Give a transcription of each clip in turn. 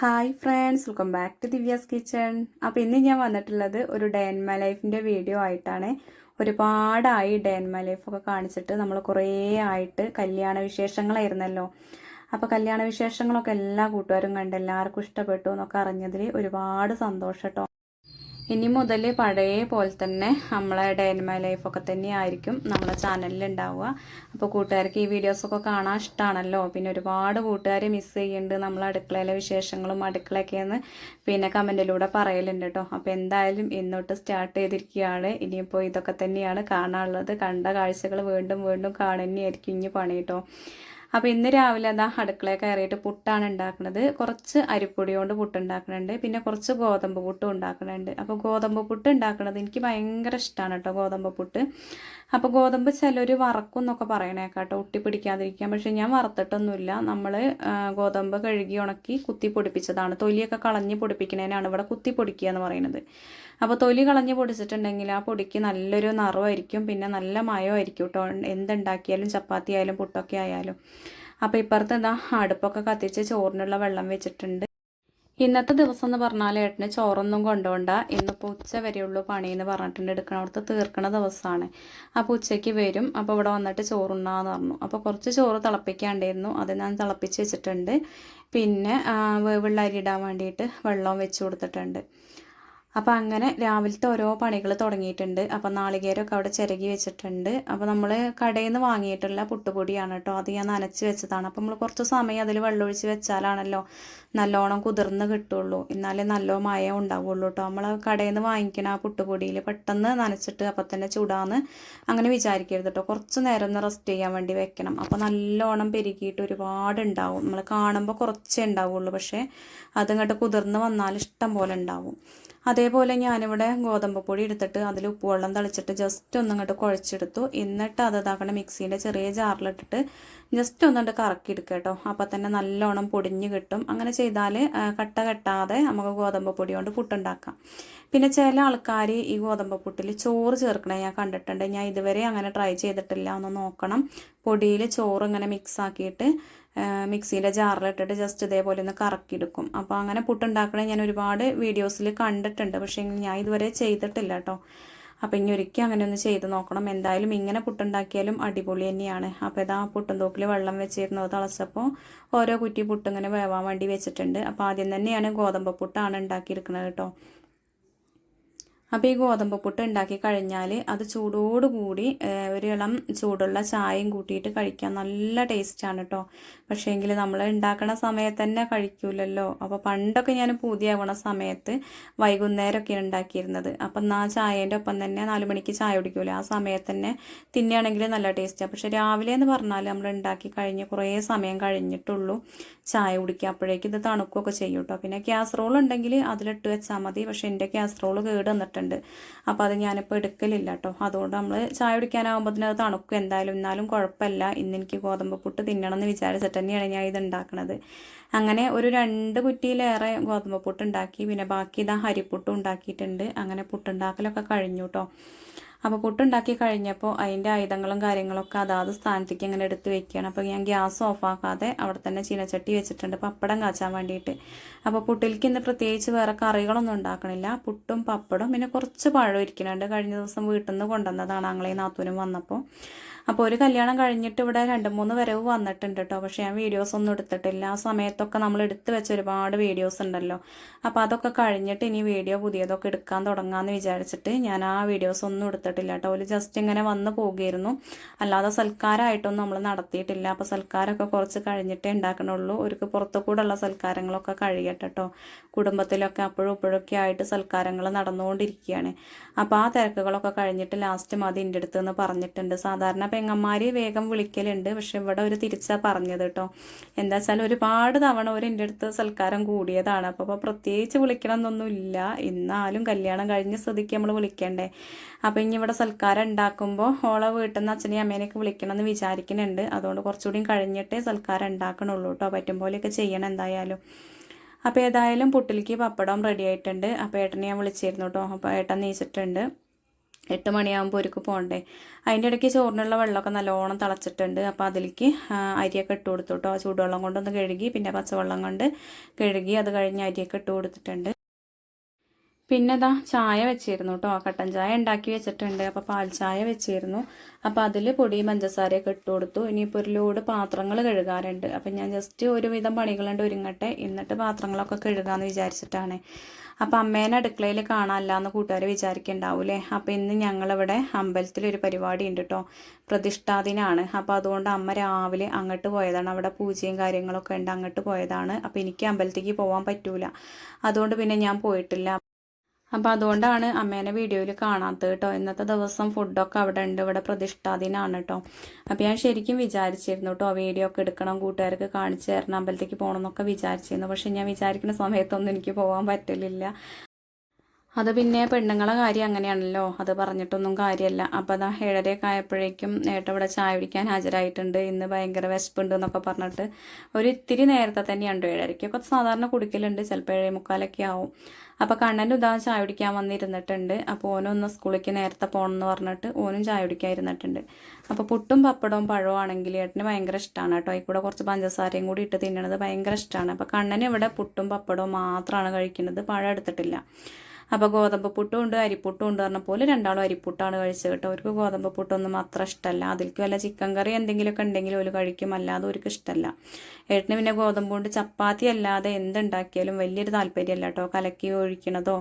Hi friends welcome back to Divya's kitchen അപ്പോൾ ഇന്ന് ഞാൻ വന്നിട്ടുള്ളത് ഒരു ഡേ ഇൻ മൈ ലൈഫിന്റെ വീഡിയോ ആയിട്ടാണ്. ഒരുപാടായി ഡേ ഇൻ മൈ ലൈഫൊക്കെ കാണിച്ചിട്ട് നമ്മൾ കുറേ ആയിട്ട് കല്യാണ വിശേഷങ്ങളായിരുന്നല്ലോ. അപ്പോൾ കല്യാണ വിശേഷങ്ങളൊക്കെ എല്ലാ കൂട്ടുകാരും കണ്ട് എല്ലാവർക്കും ഇഷ്ടപ്പെട്ടു എന്നൊക്കെ അറിഞ്ഞതിൽ ഒരുപാട് സന്തോഷം കേട്ടോ ഇനി മുതൽ പഴയ പോലെ തന്നെ നമ്മളെ ഡേ മൈ ലൈഫൊക്കെ തന്നെയായിരിക്കും നമ്മളെ ചാനലിൽ ഉണ്ടാവുക അപ്പോൾ കൂട്ടുകാർക്ക് ഈ വീഡിയോസൊക്കെ കാണാൻ ഇഷ്ടമാണല്ലോ പിന്നെ ഒരുപാട് കൂട്ടുകാർ മിസ് ചെയ്യുന്നുണ്ട് നമ്മൾ അടുക്കളയിലെ വിശേഷങ്ങളും അടുക്കളയൊക്കെയെന്ന് പിന്നെ കമന്റിലൂടെ പറയലുണ്ട് കേട്ടോ അപ്പോൾ എന്തായാലും ഇന്നോട്ട് സ്റ്റാർട്ട് ചെയ്തിരിക്കുകയാണ് ഇനിയിപ്പോൾ ഇതൊക്കെ തന്നെയാണ് കാണാനുള്ളത്. കണ്ട കാഴ്ചകൾ വീണ്ടും വീണ്ടും കാണുന്നതായിരിക്കും ഇനി പണി കേട്ടോ അപ്പോൾ ഇന്ന് രാവിലെ അതാ അടുക്കളയിൽ കയറിയിട്ട് പുട്ടാണ് ഉണ്ടാക്കുന്നത്. കുറച്ച് അരിപ്പൊടി കൊണ്ട് പുട്ട് ഉണ്ടാക്കുന്നുണ്ട്. പിന്നെ കുറച്ച് ഗോതമ്പ് പുട്ടും ഉണ്ടാക്കുന്നുണ്ട്. അപ്പോൾ ഗോതമ്പ് പുട്ട് ഉണ്ടാക്കുന്നത് എനിക്ക് ഭയങ്കര ഇഷ്ടമാണ് കേട്ടോ ഗോതമ്പ് പുട്ട്. അപ്പോൾ ഗോതമ്പ് ചിലർ വറക്കും എന്നൊക്കെ പറയണേക്കാട്ടോ ഒട്ടി പിടിക്കാതിരിക്കാം പക്ഷേ ഞാൻ വറുത്തിട്ടൊന്നുമില്ല. നമ്മൾ ഗോതമ്പ് കഴുകി ഉണക്കി കുത്തി പൊടിപ്പിച്ചതാണ്. തൊലിയൊക്കെ കളഞ്ഞ് പൊടിപ്പിക്കണേനാണ് ഇവിടെ കുത്തി പൊടിക്കുക എന്ന് പറയുന്നത്. അപ്പോൾ തൊലി കളഞ്ഞ് പൊടിച്ചിട്ടുണ്ടെങ്കിൽ ആ പൊടിക്ക് നല്ലൊരു നിറമായിരിക്കും. പിന്നെ നല്ല മയമായിരിക്കും കേട്ടോ. എന്തുണ്ടാക്കിയാലും ചപ്പാത്തി ആയാലും പുട്ടൊക്കെ ആയാലും. അപ്പോൾ ഇപ്പുറത്ത് എന്താ അടുപ്പൊക്കെ കത്തിച്ച് ചോറിനുള്ള വെള്ളം വെച്ചിട്ടുണ്ട്. ഇന്നത്തെ ദിവസം എന്ന് പറഞ്ഞാൽ ഏട്ടന് ചോറൊന്നും കൊണ്ടുപോണ്ട ഇന്നിപ്പോൾ ഉച്ച വരെയുള്ളൂ പണിയെന്ന് പറഞ്ഞിട്ടുണ്ട്. എടുക്കണവിടുത്ത് തീർക്കണ ദിവസമാണ് അപ്പോൾ ഉച്ചയ്ക്ക് വരും. അപ്പോൾ ഇവിടെ വന്നിട്ട് ചോറുണ്ണാന്ന് പറഞ്ഞു. അപ്പോൾ കുറച്ച് ചോറ് തിളപ്പിക്കാണ്ടായിരുന്നു. അത് ഞാൻ തിളപ്പിച്ച് വെച്ചിട്ടുണ്ട്. പിന്നെ വേവുള്ള അരി ഇടാൻ വേണ്ടിയിട്ട് വെള്ളവും വെച്ച് കൊടുത്തിട്ടുണ്ട്. അപ്പോൾ അങ്ങനെ രാവിലത്തെ ഓരോ പണികൾ തുടങ്ങിയിട്ടുണ്ട്. അപ്പോൾ നാളികേരമൊക്കെ അവിടെ ചിരകി വെച്ചിട്ടുണ്ട്. അപ്പോൾ നമ്മൾ കടയിൽ നിന്ന് വാങ്ങിയിട്ടുള്ള പുട്ടുപൊടിയാണ് കേട്ടോ. അത് ഞാൻ നനച്ച് വെച്ചതാണ്. അപ്പോൾ നമ്മൾ കുറച്ച് സമയം അതിൽ വെള്ളമൊഴിച്ച് വെച്ചാലാണല്ലോ നല്ലോണം കുതിർന്ന് കിട്ടുള്ളൂ. എന്നാലേ നല്ല മയം ഉണ്ടാവുള്ളൂ കേട്ടോ നമ്മൾ കടയിൽ നിന്ന് വാങ്ങിക്കണ ആ പുട്ടുപൊടിയിൽ പെട്ടെന്ന് നനച്ചിട്ട് അപ്പം തന്നെ ചൂടാന്ന് അങ്ങനെ വിചാരിക്കരുത് കേട്ടോ കുറച്ച് നേരം ഒന്ന് റെസ്റ്റ് ചെയ്യാൻ വേണ്ടി വെക്കണം. അപ്പോൾ നല്ലോണം പെരുകിയിട്ട് ഒരുപാട് ഉണ്ടാവും നമ്മൾ കാണുമ്പോൾ കുറച്ചേ ഉണ്ടാവുള്ളൂ. പക്ഷേ അതിങ്ങോട്ട് കുതിർന്ന് വന്നാൽ ഇഷ്ടം പോലെ ഉണ്ടാവും. അതേപോലെ ഞാനിവിടെ ഗോതമ്പ് പൊടി എടുത്തിട്ട് അതിൽ ഉപ്പുവെള്ളം തളിച്ചിട്ട് ജസ്റ്റ് ഒന്ന് ഇങ്ങോട്ട് കുഴച്ചെടുത്തു. എന്നിട്ട് അത് ഇതാക്കണ മിക്സീന്റെ ചെറിയ ജാറിലിട്ടിട്ട് ജസ്റ്റ് ഒന്നിട്ട് കറക്കി എടുക്കുക കേട്ടോ അപ്പം തന്നെ നല്ലോണം പൊടിഞ്ഞ് കിട്ടും. അങ്ങനെ ചെയ്താൽ കട്ട കെട്ടാതെ നമുക്ക് ഗോതമ്പ് പൊടി കൊണ്ട് പുട്ടുണ്ടാക്കാം. പിന്നെ ചില ആൾക്കാർ ഈ ഗോതമ്പ് പുട്ടിൽ ചോറ് ചേർക്കണേ ഞാൻ കണ്ടിട്ടുണ്ട്. ഞാൻ ഇതുവരെ അങ്ങനെ ട്രൈ ചെയ്തിട്ടില്ല. ഒന്ന് നോക്കണം. പൊടിയിൽ ചോറ് ഇങ്ങനെ മിക്സ് ആക്കിയിട്ട് മിക്സിന്റെ ജാറിലിട്ടിട്ട് ജസ്റ്റ് ഇതേപോലെ ഒന്ന് കറക്കിയെടുക്കും. അപ്പോൾ അങ്ങനെ പുട്ടുണ്ടാക്കണേ ഞാൻ ഒരുപാട് വീഡിയോസിൽ കണ്ടിട്ടുണ്ട്. പക്ഷേ ഞാൻ ഇതുവരെ ചെയ്തിട്ടില്ല കേട്ടോ അപ്പോൾ ഇനി ഒരിക്കലും അങ്ങനെ ഒന്ന് ചെയ്ത് നോക്കണം. എന്തായാലും ഇങ്ങനെ പുട്ടുണ്ടാക്കിയാലും അടിപൊളി തന്നെയാണ്. അപ്പോൾ ഇതാ പുട്ടും തോക്കിൽ വെള്ളം വെച്ചിരുന്നത് തിളച്ചപ്പോൾ ഓരോ കുറ്റി പുട്ടിങ്ങനെ വേവാൻ വേണ്ടി വെച്ചിട്ടുണ്ട്. അപ്പോൾ ആദ്യം തന്നെയാണ് ഗോതമ്പ് പുട്ടാണ് ഉണ്ടാക്കിയിരിക്കുന്നത് കേട്ടോ. അപ്പോൾ ഈ ഗോതമ്പ് പുട്ട് ഉണ്ടാക്കി കഴിഞ്ഞാൽ അത് ചൂടോടുകൂടി ഒരു ഇളം ചൂടുള്ള ചായയും കൂട്ടിയിട്ട് കഴിക്കാൻ നല്ല ടേസ്റ്റാണ് കേട്ടോ പക്ഷേ എങ്കിൽ നമ്മൾ ഉണ്ടാക്കണ സമയത്ത് തന്നെ കഴിക്കൂലല്ലോ. അപ്പോൾ പണ്ടൊക്കെ ഞാൻ പൂതിയാവണ സമയത്ത് വൈകുന്നേരമൊക്കെ ഉണ്ടാക്കിയിരുന്നത് അപ്പം ആ ചായേന്റെ ഒപ്പം തന്നെ നാല് മണിക്ക് ചായ കുടിക്കൂലേ. ആ സമയത്ത് തന്നെ തിന്നുകയാണെങ്കിൽ നല്ല ടേസ്റ്റാണ് പക്ഷേ രാവിലെ എന്ന് പറഞ്ഞാൽ നമ്മൾ ഉണ്ടാക്കി കഴിഞ്ഞ് കുറേ സമയം കഴിഞ്ഞിട്ടുള്ളൂ ചായ കുടിക്കുക അപ്പോഴേക്കും ഇത് തണുക്കുകയൊക്കെ ചെയ്യും കേട്ടോ പിന്നെ കാസറോൾ ഉണ്ടെങ്കിൽ അതിലിട്ട് വെച്ചാൽ മതി. പക്ഷേ എന്റെ കാസറോൾ കേട് വന്നിട്ടുണ്ട്. അപ്പോൾ അത് ഞാനിപ്പോൾ എടുക്കലില്ല കേട്ടോ അതുകൊണ്ട് നമ്മൾ ചായ കുടിക്കാനാകുമ്പോൾ അത് തണുക്കും എന്തായാലും. എന്നാലും കുഴപ്പമില്ല. ഇന്ന് എനിക്ക് ഗോതമ്പ് പുട്ട് തിന്നണം എന്ന് വിചാരിച്ചിട്ട് തന്നെയാണ് ഞാൻ ഇത് ഉണ്ടാക്കുന്നത് അങ്ങനെ ഒരു രണ്ട് കുറ്റിയിലേറെ ഗോതമ്പ് പുട്ട് ഉണ്ടാക്കി. പിന്നെ ബാക്കി ഇതാ ഹരിപ്പുട്ടും ഉണ്ടാക്കിയിട്ടുണ്ട്. അങ്ങനെ പുട്ടുണ്ടാക്കലൊക്കെ കഴിഞ്ഞു കേട്ടോ അപ്പോൾ പുട്ടുണ്ടാക്കി കഴിഞ്ഞപ്പോൾ അതിന്റെ ആയുധങ്ങളും കാര്യങ്ങളൊക്കെ അതാത് സ്ഥാനത്തേക്ക് ഇങ്ങനെ എടുത്ത് വെക്കുകയാണ് അപ്പോൾ ഞാൻ ഗ്യാസ് ഓഫാക്കാതെ അവിടെ തന്നെ ചീനച്ചട്ടി വെച്ചിട്ടുണ്ട്. പപ്പടം കാച്ചാൻ വേണ്ടിയിട്ട്. അപ്പോൾ പുട്ടിലേക്ക് ഇന്ന് പ്രത്യേകിച്ച് വേറെ കറികളൊന്നും ഉണ്ടാക്കണില്ല. പുട്ടും പപ്പടും പിന്നെ കുറച്ച് പഴം ഇരിക്കുന്നുണ്ട്. കഴിഞ്ഞ ദിവസം വീട്ടിൽ നിന്ന് കൊണ്ടുവന്നതാണ്. ആങ്ങളെ നാത്തൂനും വന്നപ്പോൾ അപ്പോൾ ഒരു കല്യാണം കഴിഞ്ഞിട്ട് ഇവിടെ രണ്ട് മൂന്ന് വരവ് വന്നിട്ടുണ്ട് കേട്ടോ പക്ഷേ ഞാൻ വീഡിയോസ് ഒന്നും എടുത്തിട്ടില്ല. ആ സമയത്തൊക്കെ നമ്മൾ എടുത്ത് വെച്ച ഒരുപാട് വീഡിയോസ് ഉണ്ടല്ലോ. അപ്പോൾ അതൊക്കെ കഴിഞ്ഞിട്ട് ഇനി വീഡിയോ പുതിയതൊക്കെ എടുക്കാൻ തുടങ്ങാമെന്ന് വിചാരിച്ചിട്ട് ഞാൻ ആ വീഡിയോസ് ഒന്നും എടുത്തിട്ടില്ല കേട്ടോ ഒരു ജസ്റ്റ് ഇങ്ങനെ വന്ന് പോകുമായിരുന്നു അല്ലാതെ സൽക്കാരമായിട്ടൊന്നും നമ്മൾ നടത്തിയിട്ടില്ല. അപ്പോൾ സൽക്കാരമൊക്കെ കുറച്ച് കഴിഞ്ഞിട്ടേ ഉണ്ടാക്കണുള്ളൂ. ഒരു പുറത്തു കൂടെയുള്ള സൽക്കാരങ്ങളൊക്കെ കഴിയട്ടെ കേട്ടോ കുടുംബത്തിലൊക്കെ അപ്പോഴും ഇപ്പോഴൊക്കെ ആയിട്ട് സൽക്കാരങ്ങൾ നടന്നുകൊണ്ടിരിക്കുകയാണ്. അപ്പോൾ ആ തിരക്കുകളൊക്കെ കഴിഞ്ഞിട്ട് ലാസ്റ്റ് മതി എന്റെ അടുത്ത് എന്ന് പറഞ്ഞിട്ടുണ്ട്. സാധാരണ പെങ്ങന്മാർ വേഗം വിളിക്കലുണ്ട്. പക്ഷെ ഇവിടെ ഒരു തിരിച്ചാ പറഞ്ഞത് കേട്ടോ എന്താ വെച്ചാൽ ഒരുപാട് തവണ ഒരു എന്റെ അടുത്ത് സൽക്കാരം കൂടിയതാണ്. അപ്പോൾ അപ്പോൾ പ്രത്യേകിച്ച് വിളിക്കണം എന്നൊന്നുമില്ല ഇന്നാലും കല്യാണം കഴിഞ്ഞ സ്ഥിതിക്ക് നമ്മൾ വിളിക്കണ്ടേ. അപ്പോൾ ഇനി ഇവിടെ സൽക്കാരം ഉണ്ടാക്കുമ്പോൾ ഓളെ വീട്ടിൽ നിന്ന് അച്ഛനെയും അമ്മേനെയൊക്കെ വിളിക്കണം എന്ന് വിചാരിക്കുന്നുണ്ട് അതുകൊണ്ട് കുറച്ചുകൂടി കഴിഞ്ഞിട്ടേ സൽക്കാരം ഉണ്ടാക്കണുള്ളൂ കേട്ടോ പറ്റും പോലെയൊക്കെ ചെയ്യണം എന്തായാലും. അപ്പോൾ ഏതായാലും പുട്ടിലേക്ക് പപ്പടം റെഡി ആയിട്ടുണ്ട്. അപ്പോൾ ഏട്ടനെ ഞാൻ വിളിച്ചിരുന്നു കേട്ടോ അപ്പോൾ ഏട്ടൻ നീച്ചിട്ടുണ്ട്. എട്ട് മണിയാകുമ്പോൾ ഒരുക്ക് പോകണ്ടേ അതിന്റെ ഇടയ്ക്ക് ചോറിനുള്ള വെള്ളമൊക്കെ നല്ലോണം തിളച്ചിട്ടുണ്ട്. അപ്പോൾ അതിലേക്ക് അരിയൊക്കെ ഇട്ട് കൊടുത്തു കേട്ടോ ചൂടുവെള്ളം കൊണ്ടൊന്ന് കഴുകി പിന്നെ പച്ചവെള്ളം കൊണ്ട് കഴുകി അത് കഴിഞ്ഞ് അരിയൊക്കെ ഇട്ട് കൊടുത്തിട്ടുണ്ട്. പിന്നെ ഇതാ ചായ വെച്ചിരുന്നു കേട്ടോ കട്ടൻ ചായ ഉണ്ടാക്കി വെച്ചിട്ടുണ്ട്. അപ്പോൾ പാൽ ചായ വെച്ചിരുന്നു. അപ്പോൾ അതിൽ പൊടി പഞ്ചസാരയൊക്കെ ഇട്ട് കൊടുത്തു. ഇനിയിപ്പോൾ ഒരു ലോഡ് പാത്രങ്ങൾ കഴുകാറുണ്ട് അപ്പം ഞാൻ ജസ്റ്റ് ഒരുവിധം പണികളുണ്ട് ഒരുങ്ങട്ടെ. എന്നിട്ട് പാത്രങ്ങളൊക്കെ കഴുകാമെന്ന് വിചാരിച്ചിട്ടാണ്. അപ്പം അമ്മേനെ അടുക്കളയിൽ കാണാനില്ല എന്ന് കൂട്ടുകാർ വിചാരിക്കുന്നുണ്ടാവൂലേ അപ്പോൾ ഇന്ന് ഞങ്ങളിവിടെ അമ്പലത്തിൽ ഒരു പരിപാടി ഉണ്ട് കേട്ടോ പ്രതിഷ്ഠാദിനാണ്. അപ്പോൾ അതുകൊണ്ട് അമ്മ രാവിലെ അങ്ങോട്ട് പോയതാണ്. അവിടെ പൂജയും കാര്യങ്ങളൊക്കെ ഉണ്ട് അങ്ങോട്ട് പോയതാണ്. അപ്പോൾ എനിക്ക് അമ്പലത്തേക്ക് പോകാൻ പറ്റൂല. അതുകൊണ്ട് പിന്നെ ഞാൻ പോയിട്ടില്ല. അപ്പോൾ അതുകൊണ്ടാണ് അമ്മേനെ വീഡിയോയിൽ കാണാത്തത് കേട്ടോ ഇന്നത്തെ ദിവസം ഫുഡൊക്കെ അവിടെ ഉണ്ട്. ഇവിടെ പ്രതിഷ്ഠാദിനാണ് കേട്ടോ അപ്പോൾ ഞാൻ ശരിക്കും വിചാരിച്ചിരുന്നു കേട്ടോ വീഡിയോ ഒക്കെ എടുക്കണം കൂട്ടുകാർക്ക് കാണിച്ചു തരണം അമ്പലത്തേക്ക് പോകണം എന്നൊക്കെ വിചാരിച്ചിരുന്നു. പക്ഷെ ഞാൻ വിചാരിക്കുന്ന സമയത്തൊന്നും എനിക്ക് പോകാൻ പറ്റലില്ല. അത് പിന്നെ പെണ്ണുങ്ങളെ കാര്യം അങ്ങനെയാണല്ലോ. അത് പറഞ്ഞിട്ടൊന്നും കാര്യമല്ല അപ്പോൾ അതാ ഏഴരയൊക്കെ ആയപ്പോഴേക്കും ഏട്ടൻ ഇവിടെ ചായ കുടിക്കാൻ ഹാജരായിട്ടുണ്ട്. ഇന്ന് ഭയങ്കര വിശപ്പുണ്ട് എന്നൊക്കെ പറഞ്ഞിട്ട്. ഒരു ഇത്തിരി നേരത്തെ തന്നെയുണ്ട് ഏഴരയ്ക്കൊക്കെ സാധാരണ കുടിക്കലുണ്ട്. ചിലപ്പോൾ ഏഴേ മുക്കാലൊക്കെ ആവും. അപ്പോൾ കണ്ണൻ ഉദാ ചായ കുടിക്കാൻ വന്നിരുന്നിട്ടുണ്ട്. അപ്പോൾ ഓനൊന്ന് സ്കൂളിലേക്ക് നേരത്തെ പോകണമെന്ന് പറഞ്ഞിട്ട് ഓനും ചായ കുടിക്കാൻ ഇരുന്നിട്ടുണ്ട്. അപ്പോൾ പുട്ടും പപ്പടവും പഴവും ആണെങ്കിൽ ഏട്ടന് ഭയങ്കര ഇഷ്ടമാണ് കേട്ടോ. ഈ കൂടെ കുറച്ച് പഞ്ചസാരയും കൂടി ഇട്ട് തിന്നണത് ഭയങ്കര ഇഷ്ടമാണ് അപ്പോൾ കണ്ണന് ഇവിടെ പുട്ടും പപ്പടവും മാത്രമാണ് കഴിക്കുന്നത്. പഴം എടുത്തിട്ടില്ല. അപ്പോൾ ഗോതമ്പ് പുട്ടും ഉണ്ട് അരിപ്പുട്ടും ഉണ്ട് പറഞ്ഞ പോലെ രണ്ടാളും അരിപ്പുട്ടാണ് കഴിച്ചത് കേട്ടോ. അവർക്ക് ഗോതമ്പ് പുട്ടൊന്നും അത്ര ഇഷ്ടമല്ല അതിൽക്ക് വല്ല ചിക്കൻ കറി എന്തെങ്കിലുമൊക്കെ ഉണ്ടെങ്കിൽ ഒരു കഴിക്കും. അല്ലാതെ അവർക്ക് ഇഷ്ടമല്ല ഏട്ടന് പിന്നെ ഗോതമ്പ് കൊണ്ട് ചപ്പാത്തി അല്ലാതെ എന്തുണ്ടാക്കിയാലും വലിയൊരു താല്പര്യമല്ല കേട്ടോ. കലക്കി ഒഴിക്കണതോ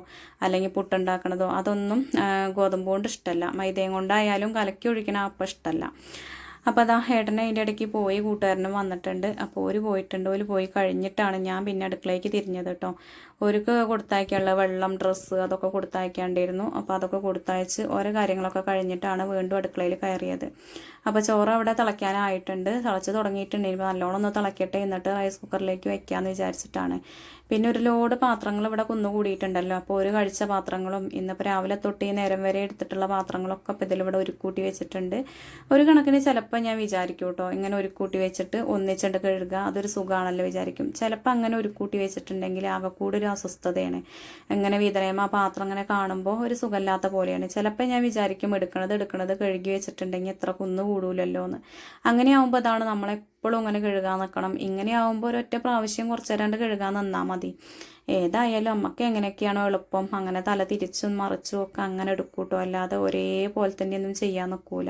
അല്ലെങ്കിൽ പുട്ടുണ്ടാക്കണതോ അതൊന്നും ഗോതമ്പ് കൊണ്ട് ഇഷ്ടമല്ല മൈദയും കൊണ്ടായാലും കലക്കി ഒഴിക്കണ അപ്പം ഇഷ്ടമല്ല അപ്പോൾ അതാ ഏട്ടനെ അതിന്റെ ഇടയ്ക്ക് പോയി കൂട്ടുകാരനും വന്നിട്ടുണ്ട്. അപ്പോൾ ഒരു പോയിട്ടുണ്ട്. ഒരു പോയി കഴിഞ്ഞിട്ടാണ് ഞാൻ പിന്നെ അടുക്കളയ്ക്ക് തിരിഞ്ഞത് കേട്ടോ. ഒരുക്ക് കൊടുത്തയക്കാനുള്ള വെള്ളം ഡ്രസ്സ് അതൊക്കെ കൊടുത്തയക്കാണ്ടിരുന്നു. അപ്പോൾ അതൊക്കെ കൊടുത്തയച്ച് ഓരോ കാര്യങ്ങളൊക്കെ കഴിഞ്ഞിട്ടാണ് വീണ്ടും അടുക്കളയിൽ കയറിയത്. അപ്പോൾ ചോറ് അവിടെ തിളയ്ക്കാനായിട്ടുണ്ട്. തിളച്ച് തുടങ്ങിയിട്ടുണ്ടെങ്കിൽ നല്ലോണം ഒന്ന് തിളയ്ക്കട്ടെ എന്നിട്ട് റൈസ് കുക്കറിലേക്ക് വെക്കാമെന്ന് വിചാരിച്ചിട്ടാണ്. പിന്നെ ഒരു ലോഡ് പാത്രങ്ങൾ ഇവിടെ കുന്നുകൂടിയിട്ടുണ്ടല്ലോ അപ്പോൾ ഒരു കഴിച്ച പാത്രങ്ങളും ഇന്നിപ്പോൾ രാവിലെ തൊട്ട് ഈ നേരം വരെ എടുത്തിട്ടുള്ള പാത്രങ്ങളൊക്കെ ഇപ്പോൾ ഇതിലിവിടെ ഒരുക്കൂട്ടി വെച്ചിട്ടുണ്ട്. ഒരു കണക്കിന് ചിലപ്പോൾ ഞാൻ വിചാരിക്കും കേട്ടോ ഇങ്ങനെ ഒരുക്കൂട്ടി വെച്ചിട്ട് ഒന്നിച്ചിട്ട് കഴുകുക അതൊരു സുഖമാണല്ലോ വിചാരിക്കും. ചിലപ്പോൾ അങ്ങനെ ഒരുക്കൂട്ടി വെച്ചിട്ടുണ്ടെങ്കിൽ ആകെ കൂടെ ഒരു അസ്വസ്ഥതയാണ്. എങ്ങനെ വിതരയമ്മ ആ പാത്രം അങ്ങനെ കാണുമ്പോൾ ഒരു സുഖമില്ലാത്ത പോലെയാണ്. ചിലപ്പോൾ ഞാൻ വിചാരിക്കും എടുക്കണത് എടുക്കണത് കഴുകി വെച്ചിട്ടുണ്ടെങ്കിൽ എത്ര കുന്നു കൂടൂലല്ലോ എന്ന് അങ്ങനെയാവുമ്പോൾ അതാണ് നമ്മളെപ്പോഴും അങ്ങനെ ഇങ്ങനെ കഴുകാൻ നിൽക്കണം ഇങ്ങനെ ആവുമ്പോൾ ഒരൊറ്റ പ്രാവശ്യം കുറച്ച് നേരം കഴുകാൻ നിന്നാൽ മതി. ഏതായാലും അമ്മയ്ക്ക് എങ്ങനെയൊക്കെയാണോ എളുപ്പം. അങ്ങനെ തല തിരിച്ചും മറിച്ചും ഒക്കെ അങ്ങനെ എടുക്കൂട്ടോ അല്ലാതെ ഒരേപോലെ തന്നെയൊന്നും ചെയ്യാൻ നിൽക്കൂല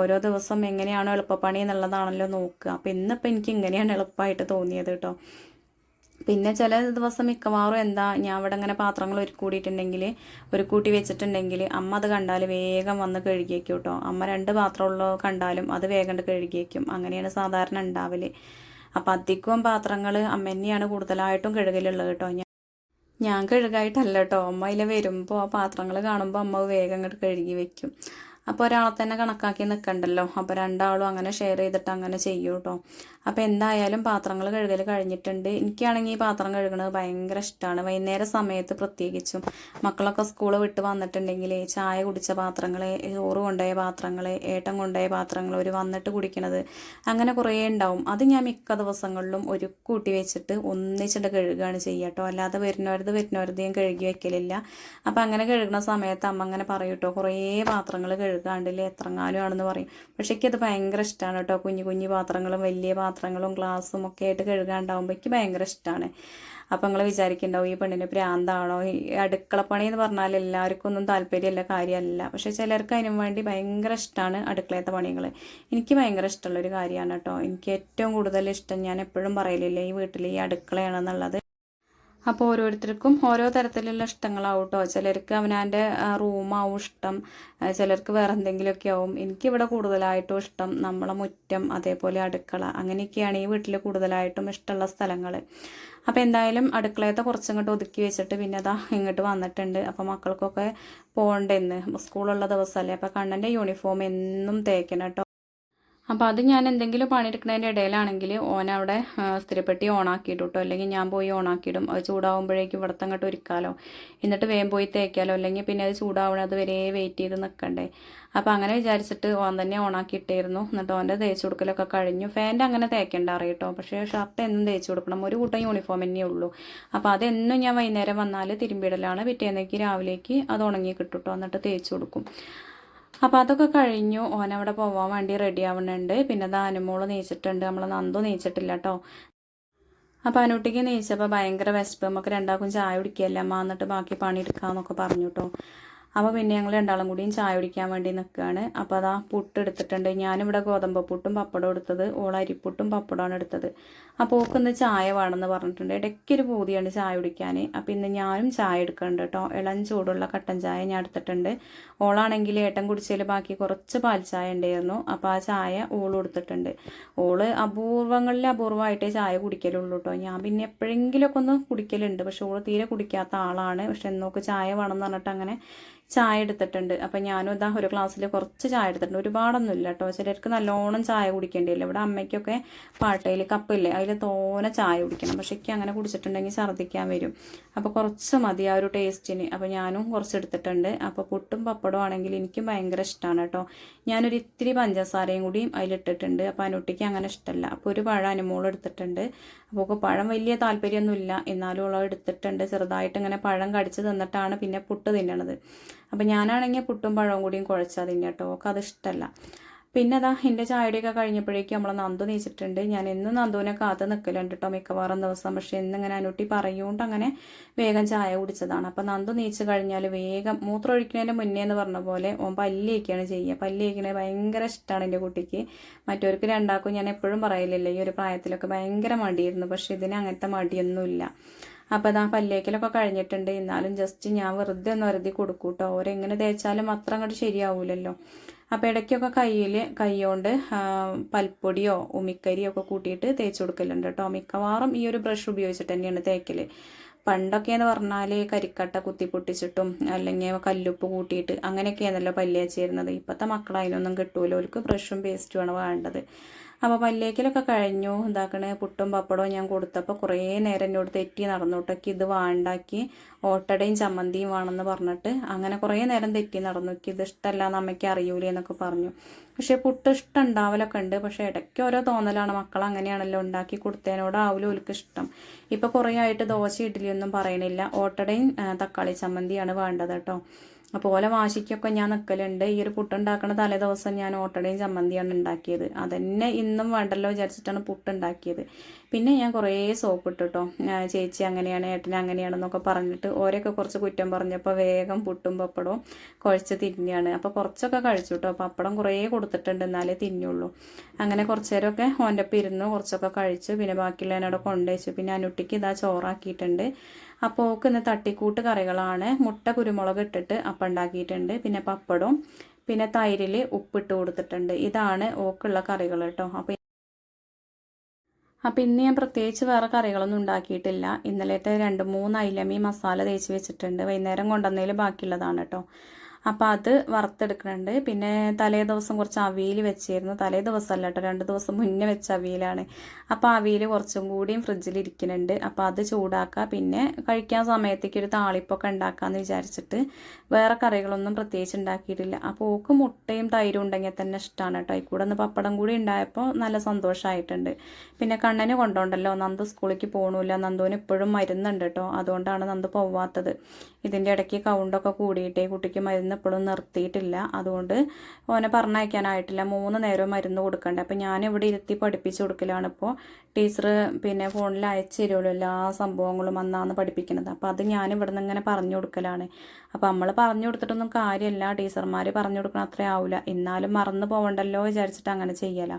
ഓരോ ദിവസം എങ്ങനെയാണോ എളുപ്പപ്പണി എന്നുള്ളതാണല്ലോ നോക്കുക. അപ്പം ഇന്നിപ്പോൾ എനിക്ക് ഇങ്ങനെയാണ് എളുപ്പമായിട്ട് തോന്നിയത് കേട്ടോ പിന്നെ ചില ദിവസം മിക്കവാറും എന്താ ഞാൻ ഇവിടെ അങ്ങനെ പാത്രങ്ങൾ ഒരു കൂടിയിട്ടുണ്ടെങ്കിൽ ഒരു കൂട്ടി വെച്ചിട്ടുണ്ടെങ്കിൽ അമ്മ അത് കണ്ടാൽ വേഗം വന്ന് കഴുകിയേക്കും കേട്ടോ. അമ്മ രണ്ട് പാത്രമുള്ള കണ്ടാലും അത് വേഗം കഴുകിയേക്കും. അങ്ങനെയാണ് സാധാരണ ഉണ്ടാവൽ. അപ്പം അധികവും പാത്രങ്ങൾ അമ്മ തന്നെയാണ് കൂടുതലായിട്ടും കഴുകലുള്ളത് കേട്ടോ. ഞാൻ ഞാൻ കഴുകായിട്ടല്ല കേട്ടോ. അമ്മ വരുമ്പോൾ ആ പാത്രങ്ങൾ കാണുമ്പോൾ അമ്മ വേഗം അങ്ങോട്ട് കഴുകി വെക്കും. അപ്പോൾ ഒരാളെ തന്നെ കണക്കാക്കി നിൽക്കണ്ടല്ലോ അപ്പോൾ രണ്ടാളും അങ്ങനെ ഷെയർ ചെയ്തിട്ട് അങ്ങനെ ചെയ്യും കേട്ടോ അപ്പോൾ എന്തായാലും പാത്രങ്ങൾ കഴുകൽ കഴിഞ്ഞിട്ടുണ്ട്. എനിക്കാണെങ്കിൽ ഈ പാത്രം കഴുകുന്നത് ഭയങ്കര ഇഷ്ടമാണ് വൈകുന്നേര സമയത്ത് പ്രത്യേകിച്ചും മക്കളൊക്കെ സ്കൂൾ വിട്ട് വന്നിട്ടുണ്ടെങ്കിൽ ചായ കുടിച്ച പാത്രങ്ങൾ ചോറ് കൊണ്ടുപോയ പാത്രങ്ങൾ ഏട്ടൻ കൊണ്ടുപോയ പാത്രങ്ങൾ ഒരു വന്നിട്ട് കുടിക്കണത് അങ്ങനെ കുറേ ഉണ്ടാവും. അത് ഞാൻ മിക്ക ദിവസങ്ങളിലും ഒരു കൂട്ടി വെച്ചിട്ട് ഒന്നിച്ചിട്ട് കഴുകുകയാണ് ചെയ്യുക കേട്ടോ അല്ലാതെ വരുന്നവരത് വരുന്നവരത് ഞാൻ കഴുകി വെക്കലില്ല. അപ്പോൾ അങ്ങനെ കഴുകുന്ന സമയത്ത് അമ്മ അങ്ങനെ പറയൂട്ടോ കുറേ പാത്രങ്ങൾ കഴുകാണ്ടില്ലേ എത്രങ്ങാനും ആണെന്ന് പറയും. പക്ഷേ എനിക്കത് ഭയങ്കര ഇഷ്ടമാണ് കേട്ടോ. കുഞ്ഞു കുഞ്ഞു പാത്രങ്ങളും വലിയ പാത്രങ്ങളും ഗ്ലാസ്സും ഒക്കെ ആയിട്ട് കഴുകാണ്ടാവുമ്പോൾ എനിക്ക് ഭയങ്കര ഇഷ്ടമാണ് അപ്പം നിങ്ങൾ വിചാരിക്കുന്നുണ്ടാവും ഈ പെണ്ണിന് പ്രാന്താണോ? ഈ അടുക്കളപ്പണി എന്ന് പറഞ്ഞാൽ എല്ലാവർക്കും ഒന്നും താല്പര്യമല്ല കാര്യമല്ല പക്ഷേ ചിലർക്ക് അതിനും വേണ്ടി ഭയങ്കര ഇഷ്ടമാണ് അടുക്കളയത്തെ പണികൾ എനിക്ക് ഭയങ്കര ഇഷ്ടമുള്ളൊരു കാര്യമാണ് കേട്ടോ. എനിക്ക് ഏറ്റവും കൂടുതൽ ഇഷ്ടം ഞാൻ എപ്പോഴും പറയലില്ല ഈ വീട്ടിൽ ഈ അടുക്കളയാണെന്നുള്ളത് അപ്പോൾ ഓരോരുത്തർക്കും ഓരോ തരത്തിലുള്ള ഇഷ്ടങ്ങളാവും കേട്ടോ ചിലർക്ക് അവനാന്റെ റൂമാവും ഇഷ്ടം. ചിലർക്ക് വേറെ എന്തെങ്കിലുമൊക്കെ ആവും. എനിക്കിവിടെ കൂടുതലായിട്ടും ഇഷ്ടം നമ്മളെ മുറ്റം അതേപോലെ അടുക്കള. അങ്ങനെയൊക്കെയാണ് ഈ വീട്ടിൽ കൂടുതലായിട്ടും ഇഷ്ടമുള്ള സ്ഥലങ്ങൾ അപ്പോൾ എന്തായാലും അടുക്കളയത്തെ കുറച്ചിങ്ങോട്ട് ഒതുക്കി വെച്ചിട്ട് പിന്നെ അതാ ഇങ്ങോട്ട് വന്നിട്ടുണ്ട്. അപ്പോൾ മക്കൾക്കൊക്കെ പോകണ്ടെന്ന് സ്കൂളുള്ള ദിവസമല്ലേ അപ്പോൾ കണ്ണന്റെ യൂണിഫോം എന്നും തേക്കണം കേട്ടോ അപ്പോൾ അത് ഞാൻ എന്തെങ്കിലും പണിയെടുക്കുന്നതിന്റെ ഇടയിലാണെങ്കിൽ ഓൻ അവിടെ സ്ഥിരപ്പെട്ടി ഓണാക്കിയിട്ട് കേട്ടോ അല്ലെങ്കിൽ ഞാൻ പോയി ഓണാക്കിയിടും. അത് ചൂടാവുമ്പോഴേക്കും ഇവിടുത്തെ അങ്ങോട്ട് ഒരുക്കാലോ. എന്നിട്ട് വേഗം പോയി തേക്കാലോ. അല്ലെങ്കിൽ പിന്നെ അത് ചൂടാവണത് വരെ വെയിറ്റ് ചെയ്ത് നിൽക്കണ്ടേ അപ്പോൾ അങ്ങനെ വിചാരിച്ചിട്ട് ഓൻ തന്നെ ഓണാക്കി ഇട്ടിരുന്നു എന്നിട്ട് ഓന്റെ തേച്ച് കൊടുക്കലൊക്കെ കഴിഞ്ഞു. ഫാന്റെ അങ്ങനെ തേക്കേണ്ട അറിയട്ടോ പക്ഷേ ഷർട്ട് എന്നും തേച്ച് കൊടുക്കണം. ഒരു കൂട്ടം യൂണിഫോം തന്നെ ഉള്ളൂ. അപ്പോൾ അതെന്നും ഞാൻ വൈകുന്നേരം വന്നാൽ തിരുമ്പിടലാണ്. പിറ്റേന്നേക്ക് രാവിലേക്ക് അത് ഉണങ്ങി കിട്ടും കേട്ടോ എന്നിട്ട് തേച്ച് കൊടുക്കും. അപ്പോൾ അതൊക്കെ കഴിഞ്ഞു. ഓൻ അവിടെ പോവാൻ വേണ്ടി റെഡി ആവുന്നുണ്ട് പിന്നെ ദാനുമോൾ നീച്ചിട്ടുണ്ട്. നമ്മൾ നന്ദു നീച്ചിട്ടില്ല കേട്ടോ അപ്പോൾ അനുട്ടിക്ക് നീച്ചപ്പോൾ ഭയങ്കര വിശപ്പ്. നമുക്ക് രണ്ടാൾക്കും ചായ കുടിക്കുകയല്ല അമ്മ? എന്നിട്ട് ബാക്കി പണി എടുക്കാമെന്നൊക്കെ പറഞ്ഞു കേട്ടോ അപ്പോൾ പിന്നെ ഞങ്ങൾ രണ്ടാളും കൂടിയും ചായ കുടിക്കാൻ വേണ്ടി നിൽക്കുകയാണ് അപ്പോൾ അതാ പുട്ട് എടുത്തിട്ടുണ്ട്. ഞാനിവിടെ ഗോതമ്പ് പുട്ടും പപ്പടം എടുത്തത്. ഓളരിപ്പുട്ടും പപ്പടമാണ് എടുത്തത്. അപ്പോൾ ഓക്കൊന്ന് ചായ വേണമെന്ന് പറഞ്ഞിട്ടുണ്ട്. ഇടയ്ക്കൊരു പൂതിയാണ് ചായ കുടിക്കാൻ. അപ്പോൾ ഇന്ന് ഞാനും ചായ എടുക്കുന്നുണ്ട് കേട്ടോ. ഇളം ചൂടുള്ള കട്ടൻ ചായ ഞാൻ എടുത്തിട്ടുണ്ട്. ഓളാണെങ്കിൽ ഏട്ടൻ കുടിച്ചതിൽ ബാക്കി കുറച്ച് പാൽ ചായ ഉണ്ടായിരുന്നു. അപ്പോൾ ആ ചായ ഓൾ കൊടുത്തിട്ടുണ്ട്. ഓൾ അപൂർവങ്ങളിൽ അപൂർവമായിട്ടേ ചായ കുടിക്കലുള്ളൂ കേട്ടോ. ഞാൻ പിന്നെ എപ്പോഴെങ്കിലുമൊക്കെ ഒന്ന് കുടിക്കലുണ്ട്. പക്ഷെ ഓൾ തീരെ കുടിക്കാത്ത ആളാണ്. പക്ഷെ എന്നൊക്കെ ചായ വേണം എന്ന് പറഞ്ഞിട്ട് അങ്ങനെ ചായ എടുത്തിട്ടുണ്ട്. അപ്പം ഞാനും ഇതാ ഒരു ഗ്ലാസ്സിൽ കുറച്ച് ചായ എടുത്തിട്ടുണ്ട്. ഒരുപാടൊന്നും ഇല്ല കേട്ടോ ചിലർക്ക് നല്ലോണം ചായ കുടിക്കേണ്ടി ഇല്ല ഇവിടെ അമ്മയ്ക്കൊക്കെ പാട്ടയിൽ കപ്പില്ലേ? അതിൽ തോനെ ചായ കുടിക്കണം. പക്ഷെ എനിക്ക് അങ്ങനെ കുടിച്ചിട്ടുണ്ടെങ്കിൽ ഛർദ്ദിക്കാൻ വരും. അപ്പോൾ കുറച്ച് മതി ആ ഒരു ടേസ്റ്റിന്. അപ്പോൾ ഞാനും കുറച്ച് എടുത്തിട്ടുണ്ട് അപ്പോൾ പുട്ടും പപ്പടവും ആണെങ്കിൽ എനിക്കും ഭയങ്കര ഇഷ്ടമാണ് കേട്ടോ. ഞാനൊരു ഇത്തിരി പഞ്ചസാരയും കൂടിയും അതിലിട്ടിട്ടുണ്ട്. അപ്പോൾ അനുട്ടിക്ക് അങ്ങനെ ഇഷ്ടമല്ല അപ്പോൾ ഒരു പഴം അനുമോൾ എടുത്തിട്ടുണ്ട്. അപ്പോൾ പഴം വലിയ താല്പര്യമൊന്നുമില്ല. എന്നാലും ഉള്ള എടുത്തിട്ടുണ്ട്. ചെറുതായിട്ട് ഇങ്ങനെ പഴം കടിച്ച് തിന്നിട്ടാണ് പിന്നെ പുട്ട് തിന്നണത്. അപ്പം ഞാനാണെങ്കിൽ പുട്ടും പഴവും കൂടിയും കുഴച്ചാൽ തിന്നെ കേട്ടോ. ഒക്കെ അതിഷ്ടമല്ല പിന്നെ അതാ എന്റെ ചായയുടെയൊക്കെ കഴിഞ്ഞപ്പോഴേക്കും നമ്മൾ നന്ദു നീച്ചിട്ടുണ്ട്. ഞാൻ എന്നും നന്ദുവിനെ കാത്ത് നിൽക്കലുണ്ട് കേട്ടോ മിക്കവാറും ദിവസം. പക്ഷെ എന്നിങ്ങനെ അനുട്ടി പറയുകൊണ്ട് അങ്ങനെ വേഗം ചായ കുടിച്ചതാണ്. അപ്പം നന്ദു നീച്ച് കഴിഞ്ഞാൽ വേഗം മൂത്രം ഒഴിക്കുന്നതിന് മുന്നേ എന്ന് പറഞ്ഞ പോലെ ഓൻ പല്ലിയൊക്കെയാണ് ചെയ്യുക പല്ലിയൊക്കെ ഭയങ്കര ഇഷ്ടമാണ് എന്റെ കുട്ടിക്ക്. മറ്റവർക്ക് രണ്ടാക്കും ഞാൻ എപ്പോഴും പറയലില്ല. ഈ ഒരു പ്രായത്തിലൊക്കെ ഭയങ്കര മടിയായിരുന്നു. പക്ഷെ ഇതിന് അങ്ങനത്തെ മടിയൊന്നുമില്ല. അപ്പോൾ അതാ പല്ലേക്കലൊക്കെ കഴിഞ്ഞിട്ടുണ്ട്. എന്നാലും ജസ്റ്റ് ഞാൻ വെറുതെ ഒന്ന് വരുതി കൊടുക്കൂട്ടോ. ഓരെങ്ങനെ തേച്ചാലും അത്ര അങ്ങോട്ട് ശരിയാവൂലല്ലോ. അപ്പോൾ ഇടയ്ക്കൊക്കെ കയ്യിൽ കൈകൊണ്ട് പൽപ്പൊടിയോ ഉമിക്കരിയോ ഒക്കെ കൂട്ടിയിട്ട് തേച്ച് കൊടുക്കലുണ്ട് കേട്ടോ. മിക്കവാറും ഈ ഒരു ബ്രഷ് ഉപയോഗിച്ചിട്ട് തന്നെയാണ് തേക്കൽ പണ്ടൊക്കെ എന്ന് പറഞ്ഞാൽ കരിക്കട്ട കുത്തി പൊട്ടിച്ചിട്ടും അല്ലെങ്കിൽ കല്ലുപ്പ് കൂട്ടിയിട്ട് അങ്ങനെയൊക്കെയാണല്ലോ പല്ലേച്ചിരുന്നത് ഇപ്പോഴത്തെ മക്കളതിനൊന്നും കിട്ടുമല്ലോ അവർക്ക് ബ്രഷും പേസ്റ്റുമാണ് വേണ്ടത്. അപ്പോൾ പല്ലേക്കലൊക്കെ കഴിഞ്ഞു. ഇതാക്കണ പുട്ടും പപ്പടവും ഞാൻ കൊടുത്തപ്പോൾ കുറേ നേരം എന്നോട് തെറ്റി നടന്നോട്ടൊക്കെ ഇത് വാണ്ടാക്കി ഓട്ടടയും ചമ്മന്തിയും വേണമെന്ന് പറഞ്ഞിട്ട് അങ്ങനെ കുറേ നേരം തെറ്റി നടന്നു. ഇത് ഇഷ്ടമല്ല അമ്മയ്ക്ക് അറിയൂലേ എന്നൊക്കെ പറഞ്ഞു. പക്ഷേ പുട്ട് ഇഷ്ടം ഉണ്ടാവലൊക്കെ ഉണ്ട്. പക്ഷേ ഇടയ്ക്ക് ഓരോ തോന്നലാണ്. മക്കൾ അങ്ങനെയാണല്ലോ ഉണ്ടാക്കി കൊടുത്തതിനോടാവില്ല ഓൽക്ക് ഇഷ്ടം. ഇപ്പോൾ കുറേ ആയിട്ട് ദോശ ഇഡ്ഡലിയൊന്നും പറയണില്ല. ഓട്ടടയും തക്കാളി ചമ്മന്തിയാണ് വേണ്ടത് കേട്ടോ അപ്പോൾ ഓല വാശിക്കൊക്കെ ഞാൻ നിൽക്കലുണ്ട് ഈ ഒരു പുട്ടുണ്ടാക്കുന്ന തലേ ദിവസം ഞാൻ ഓട്ടടയും ചമ്മന്തിയാണ് ഉണ്ടാക്കിയത്. അതന്നെ ഇന്നും വേണ്ടല്ലോ വിചാരിച്ചിട്ടാണ് പുട്ടുണ്ടാക്കിയത്. പിന്നെ ഞാൻ കുറേ സോപ്പ് ഇട്ടു കേട്ടോ ചേച്ചി അങ്ങനെയാണ് ഏട്ടൻ അങ്ങനെയാണെന്നൊക്കെ പറഞ്ഞിട്ട് ഓരൊക്കെ കുറച്ച് കുറ്റം പറഞ്ഞപ്പോൾ വേഗം പുട്ടും പപ്പടവും കുഴച്ച് തിന്നെയാണ് അപ്പോൾ കുറച്ചൊക്കെ കഴിച്ചു കേട്ടോ പപ്പടം കുറേ കൊടുത്തിട്ടുണ്ട് എന്നാലേ തിന്നുള്ളൂ. അങ്ങനെ കുറച്ച് നേരമൊക്കെ ഓന്റെ ഒപ്പം ഇരുന്ന് കുറച്ചൊക്കെ കഴിച്ചു. പിന്നെ ബാക്കിയുള്ളതിനോട് കൊണ്ടുവച്ചു പിന്നെ അനുട്ടിക്ക് ഇതാ ചോറാക്കിയിട്ടുണ്ട്. അപ്പോൾ ഓക്ക് ഇന്ന് തട്ടിക്കൂട്ട് കറികളാണ്. മുട്ട കുരുമുളക് ഇട്ടിട്ട് അപ്പം ഉണ്ടാക്കിയിട്ടുണ്ട്. പിന്നെ പപ്പടവും പിന്നെ തൈരിൽ ഉപ്പിട്ട് കൊടുത്തിട്ടുണ്ട്. ഇതാണ് ഓക്കുള്ള കറികൾ കേട്ടോ. അപ്പോൾ അപ്പോൾ ഇന്ന് ഞാൻ പ്രത്യേകിച്ച് വേറെ കറികളൊന്നും ഉണ്ടാക്കിയിട്ടില്ല. ഇന്നലത്തെ രണ്ട് മൂന്ന് അയിലമി മസാല തേച്ച് വെച്ചിട്ടുണ്ട്. വൈകുന്നേരം കൊണ്ടുവന്നതിൽ ബാക്കിയുള്ളതാണ് കേട്ടോ അപ്പോൾ അത് വറുത്തെടുക്കുന്നുണ്ട് പിന്നെ തലേ ദിവസം കുറച്ച് അവിയൽ വെച്ചിരുന്നു. തലേ ദിവസമല്ല കേട്ടോ രണ്ട് ദിവസം മുന്നേ വെച്ച അവിയലാണ്. അപ്പോൾ അവിയൽ കുറച്ചും കൂടിയും ഫ്രിഡ്ജിൽ ഇരിക്കുന്നുണ്ട് അപ്പോൾ അത് ചൂടാക്കുക പിന്നെ കഴിക്കാൻ സമയത്തേക്ക് ഒരു താളിപ്പൊക്കെ ഉണ്ടാക്കാമെന്ന് വിചാരിച്ചിട്ട് വേറെ കറികളൊന്നും പ്രത്യേകിച്ച് ഉണ്ടാക്കിയിട്ടില്ല. അപ്പോൾ ഓക്ക് മുട്ടയും തൈരും ഉണ്ടെങ്കിൽ തന്നെ ഇഷ്ടമാണ് കേട്ടോ. കൂടെ ഒന്ന് പപ്പടം കൂടി ഉണ്ടായപ്പോൾ നല്ല സന്തോഷമായിട്ടുണ്ട്. പിന്നെ കണ്ണന് കൊണ്ടോണ്ടല്ലോ നന്ദു സ്കൂളിലേക്ക് പോകണില്ല നന്ദുവിന് ഇപ്പോഴും മരുന്നുണ്ട് കേട്ടോ. അതുകൊണ്ടാണ് നന്ദു പോവാത്തത്. ഇതിന്റെ ഇടയ്ക്ക് കൗണ്ടൊക്കെ കൂടിയിട്ടേ കുട്ടിക്ക് മരുന്ന് മരുന്ന് ഇപ്പോഴും നിർത്തിയിട്ടില്ല. അതുകൊണ്ട് ഓനെ പറഞ്ഞയക്കാനായിട്ടില്ല. മൂന്ന് നേരവും മരുന്ന് കൊടുക്കണ്ടേ. അപ്പം ഞാനിവിടെ ഇരുത്തി പഠിപ്പിച്ച് കൊടുക്കലാണ് ഇപ്പോൾ ടീച്ചർ പിന്നെ ഫോണിൽ അയച്ചു തരുമല്ലോ എല്ലാ സംഭവങ്ങളും അന്നാന്ന് പഠിപ്പിക്കുന്നത്. അപ്പോൾ അത് ഞാൻ ഇവിടെ നിന്ന് ഇങ്ങനെ പറഞ്ഞു കൊടുക്കലാണ്. അപ്പോൾ നമ്മൾ പറഞ്ഞു കൊടുത്തിട്ടൊന്നും കാര്യമല്ല. ടീച്ചർമാർ പറഞ്ഞു കൊടുക്കണം അത്രേ ആവില്ല എന്നാലും മറന്നു പോകണ്ടല്ലോ വിചാരിച്ചിട്ട് അങ്ങനെ ചെയ്യല.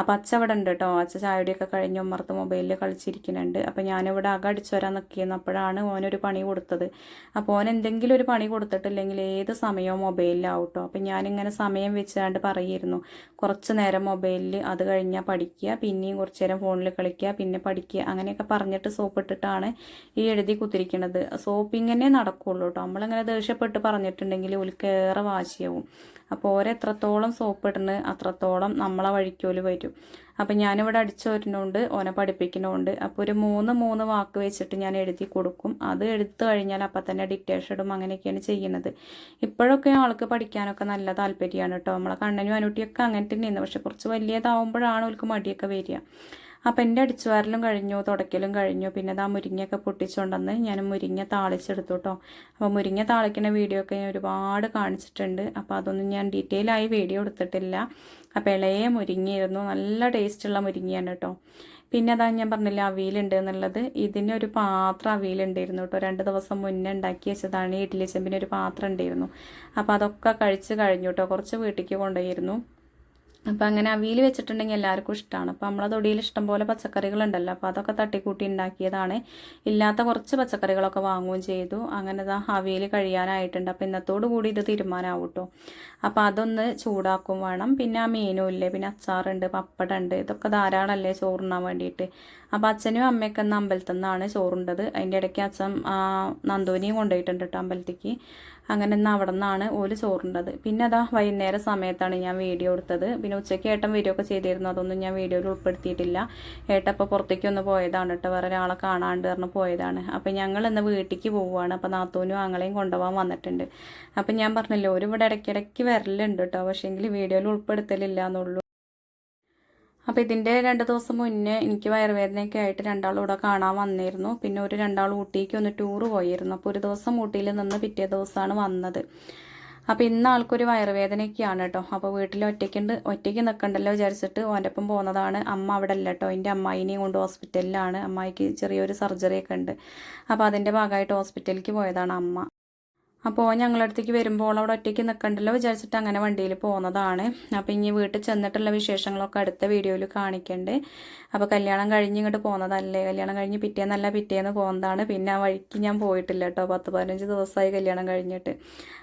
അപ്പോൾ അച്ഛ ഇവിടെ ഉണ്ട് കേട്ടോ അച്ഛ ചായടിയൊക്കെ കഴിഞ്ഞ് ഉമ്മർത്ത് മൊബൈലിൽ കളിച്ചിരിക്കുന്നുണ്ട്. അപ്പോൾ ഞാനിവിടെ അകം അടിച്ചു വരാൻ നിൽക്കിയിരുന്നു അപ്പോഴാണ് ഓനൊരു പണി കൊടുത്തത്. അപ്പോൾ ഓൻ എന്തെങ്കിലും ഒരു പണി കൊടുത്തിട്ടില്ലെങ്കിൽ ഏത് സമയവും മൊബൈലിലാവും കേട്ടോ അപ്പം ഞാനിങ്ങനെ സമയം വെച്ചാണ്ട് പറയുമായിരുന്നു കുറച്ച് നേരം മൊബൈലിൽ അത് കഴിഞ്ഞാൽ പഠിക്കുക പിന്നെയും കുറച്ച് നേരം ഫോണിൽ കളിക്കുക പിന്നെ പഠിക്കുക അങ്ങനെയൊക്കെ പറഞ്ഞിട്ട് സോപ്പ് ഇട്ടിട്ടാണ് ഈ എഴുതി കുത്തിരിക്കുന്നത് സോപ്പിങ്ങനെ നടക്കുള്ളൂ കേട്ടോ നമ്മളിങ്ങനെ ദേഷ്യപ്പെട്ട് പറഞ്ഞിട്ടുണ്ടെങ്കിൽ ഒലിക്കേറെ വാശിയാവും. അപ്പോൾ ഓരെത്രത്തോളം സോപ്പ് ഇടുന്നത് അത്രത്തോളം നമ്മളെ വഴിക്കോൽ വരും. അപ്പം ഞാനിവിടെ അടിച്ചു വരുന്നുണ്ട് ഓനെ പഠിപ്പിക്കുന്നുണ്ട് അപ്പോൾ ഒരു മൂന്ന് മൂന്ന് വാക്ക് വെച്ചിട്ട് ഞാൻ എഴുതി കൊടുക്കും. അത് എടുത്തു കഴിഞ്ഞാൽ അപ്പം തന്നെ ഡിറ്റേഷൻ ഇടും അങ്ങനെയൊക്കെയാണ് ചെയ്യുന്നത് ഇപ്പോഴൊക്കെ ആൾക്ക് പഠിക്കാനൊക്കെ നല്ല താല്പര്യമാണ് കേട്ടോ നമ്മളെ കണ്ണനും അനുട്ടിയൊക്കെ അങ്ങനെ തന്നെയാണ് പക്ഷെ കുറച്ച് വലിയതാവുമ്പോഴാണ് അവർക്ക് മടിയൊക്കെ വരിക. അപ്പം എന്റെ അടിച്ചുവാരലും കഴിഞ്ഞു തുടയ്ക്കലും കഴിഞ്ഞു. പിന്നെ അത് ആ മുരിങ്ങയൊക്കെ പൊട്ടിച്ചുകൊണ്ടെന്ന് ഞാൻ മുരിങ്ങ താളിച്ചെടുത്തു കേട്ടോ അപ്പോൾ മുരിങ്ങ താളിക്കുന്ന വീഡിയോ ഒക്കെ ഞാൻ ഒരുപാട് കാണിച്ചിട്ടുണ്ട്. അപ്പോൾ അതൊന്നും ഞാൻ ഡീറ്റെയിൽ ആയി വീഡിയോ എടുത്തിട്ടില്ല. അപ്പോൾ ഇളയ മുരിങ്ങയായിരുന്നു. നല്ല ടേസ്റ്റുള്ള മുരിങ്ങയാണ് കേട്ടോ പിന്നെ അതാ ഞാൻ പറഞ്ഞില്ല അവിയലുണ്ട് എന്നുള്ളത്. ഇതിന് ഒരു പാത്രം അവിയലുണ്ടായിരുന്നു കേട്ടോ രണ്ട് ദിവസം മുന്നേ ഉണ്ടാക്കി വെച്ചതാണ്. ഇഡ്ഡലി ചെമ്പിന് ഒരു പാത്രം ഉണ്ടായിരുന്നു. അപ്പോൾ അതൊക്കെ കഴിച്ച് കഴിഞ്ഞു കേട്ടോ കുറച്ച് വീട്ടിലേക്ക് കൊണ്ടുപോയിരുന്നു. അപ്പോൾ അങ്ങനെ അവിയിൽ വെച്ചിട്ടുണ്ടെങ്കിൽ എല്ലാവർക്കും ഇഷ്ടമാണ് അപ്പോൾ നമ്മളെ തൊടിയിൽ ഇഷ്ടംപോലെ പച്ചക്കറികളുണ്ടല്ലോ. അപ്പോൾ അതൊക്കെ തട്ടിക്കൂട്ടി ഉണ്ടാക്കിയതാണ്. ഇല്ലാത്ത കുറച്ച് പച്ചക്കറികളൊക്കെ വാങ്ങുകയും ചെയ്തു. അങ്ങനെ അവിയൽ കഴിയാനായിട്ടുണ്ട്. അപ്പോൾ ഇന്നത്തോടു കൂടി ഇത് തീരുമാനമാവും കേട്ടോ അപ്പോൾ അതൊന്ന് ചൂടാക്കും വേണം. പിന്നെ ആ മീനും ഇല്ലേ പിന്നെ അച്ചാറുണ്ട് പപ്പടമുണ്ട് ഇതൊക്കെ ധാരാളമല്ലേ ചോറുണ്ണാൻ വേണ്ടിയിട്ട്. അപ്പോൾ അച്ഛനും അമ്മയൊക്കെ ഇന്ന് അമ്പലത്തിൽ നിന്നാണ് ചോറുണ്ടത്. അതിന്റെ ഇടയ്ക്ക് അച്ഛൻ നന്ദോനിയും കൊണ്ടുപോയിട്ടുണ്ട് കേട്ടോ അമ്പലത്തേക്ക്. അങ്ങനെ ഇന്ന് അവിടെ നിന്നാണ് ഓൽ ചോറുണ്ടത്. പിന്നെ അതാ വൈകുന്നേരം സമയത്താണ് ഞാൻ വീഡിയോ എടുത്തത്. പിന്നെ ഉച്ചയ്ക്ക് ഏട്ടൻ ഒക്കെ ചെയ്തിരുന്നു. അതൊന്നും ഞാൻ വീഡിയോയിൽ ഉൾപ്പെടുത്തിയിട്ടില്ല. ഏട്ടൻ ഇപ്പോൾ പുറത്തേക്ക് ഒന്ന് പോയതാണ് കേട്ടോ വേറെ ഒരാളെ കാണാണ്ട് പറഞ്ഞ് പോയതാണ്. അപ്പം ഞങ്ങൾ ഇന്ന് വീട്ടിലേക്ക് പോവുകയാണ്. അപ്പോൾ നാത്തൂനും ആങ്ങളെയും കൊണ്ടുപോകാൻ വന്നിട്ടുണ്ട്. അപ്പം ഞാൻ പറഞ്ഞല്ലോ ഒരു ഇവിടെ ഇടയ്ക്കിടയ്ക്ക് വരലുണ്ട് കേട്ടോ പക്ഷേങ്കിൽ വീഡിയോയിൽ ഉൾപ്പെടുത്തലില്ല എന്നുള്ളൂ അപ്പോൾ ഇതിന്റെ രണ്ട് ദിവസം മുന്നേ എനിക്ക് വയറുവേദനയൊക്കെ ആയിട്ട് രണ്ടാളും ഇവിടെ കാണാൻ വന്നിരുന്നു. പിന്നെ ഒരു രണ്ടാൾ ഊട്ടിക്ക് ഒന്ന് ടൂറ് പോയിരുന്നു. അപ്പോൾ ഒരു ദിവസം ഊട്ടിയിൽ നിന്ന് പിറ്റേ ദിവസമാണ് വന്നത്. അപ്പോൾ ഇന്ന് ആൾക്കൊരു വയറുവേദനയൊക്കെയാണ് കേട്ടോ അപ്പോൾ വീട്ടിൽ ഒറ്റയ്ക്കുണ്ട് ഒറ്റയ്ക്ക് നിൽക്കണ്ടല്ലോ വിചാരിച്ചിട്ട് ഓന്റെ ഒപ്പം പോകുന്നതാണ് അമ്മ അവിടെ അല്ല കേട്ടോ എന്റെ അമ്മായിനെയും കൊണ്ട് ഹോസ്പിറ്റലിലാണ് അമ്മായിക്ക് ചെറിയൊരു സർജറി ഒക്കെ ഉണ്ട്. അപ്പോൾ അതിന്റെ ഭാഗമായിട്ട് ഹോസ്പിറ്റലിലേക്ക് പോയതാണ് അമ്മ. അപ്പോൾ ഞങ്ങളടുത്തേക്ക് വരുമ്പോൾ അവിടെ ഒറ്റയ്ക്ക് നിൽക്കണ്ടല്ലോ വിചാരിച്ചിട്ട് അങ്ങനെ വണ്ടിയിൽ പോകുന്നതാണ് അപ്പോൾ ഇനി വീട്ടിൽ ചെന്നിട്ടുള്ള വിശേഷങ്ങളൊക്കെ അടുത്ത വീഡിയോയിൽ കാണിക്കണ്ട്. അപ്പോൾ കല്യാണം കഴിഞ്ഞ് ഇങ്ങോട്ട് പോകുന്നതല്ലേ കല്യാണം കഴിഞ്ഞ് പിറ്റേന്നല്ല പിറ്റേന്ന് പോകുന്നതാണ് പിന്നെ ആ വഴിക്ക് ഞാൻ പോയിട്ടില്ല കേട്ടോ പത്ത് പതിനഞ്ച് ദിവസമായി കല്യാണം കഴിഞ്ഞിട്ട്.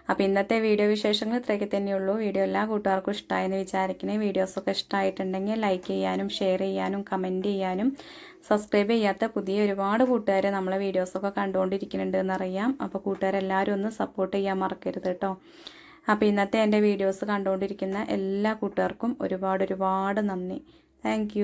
അപ്പോൾ ഇന്നത്തെ വീഡിയോ വിശേഷങ്ങൾ ഇത്രയൊക്കെ തന്നെയുള്ളൂ. വീഡിയോ എല്ലാ കൂട്ടുകാർക്കും ഇഷ്ടമായെന്ന് വിചാരിക്കണേ. വീഡിയോസൊക്കെ ഇഷ്ടമായിട്ടുണ്ടെങ്കിൽ ലൈക്ക് ചെയ്യാനും ഷെയർ ചെയ്യാനും കമന്റ് ചെയ്യാനും. സബ്സ്ക്രൈബ് ചെയ്യാത്ത പുതിയ ഒരുപാട് കൂട്ടുകാരെ നമ്മളെ വീഡിയോസൊക്കെ കണ്ടുകൊണ്ടിരിക്കുന്നുണ്ട് എന്നറിയാം അപ്പോൾ കൂട്ടുകാരെല്ലാവരും ഒന്ന് സപ്പോർട്ട് ചെയ്യാൻ മറക്കരുത് കേട്ടോ. അപ്പോൾ ഇന്നത്തെ എന്റെ വീഡിയോസ് കണ്ടുകൊണ്ടിരിക്കുന്ന എല്ലാ കൂട്ടുകാർക്കും ഒരുപാട് ഒരുപാട് നന്ദി. താങ്ക്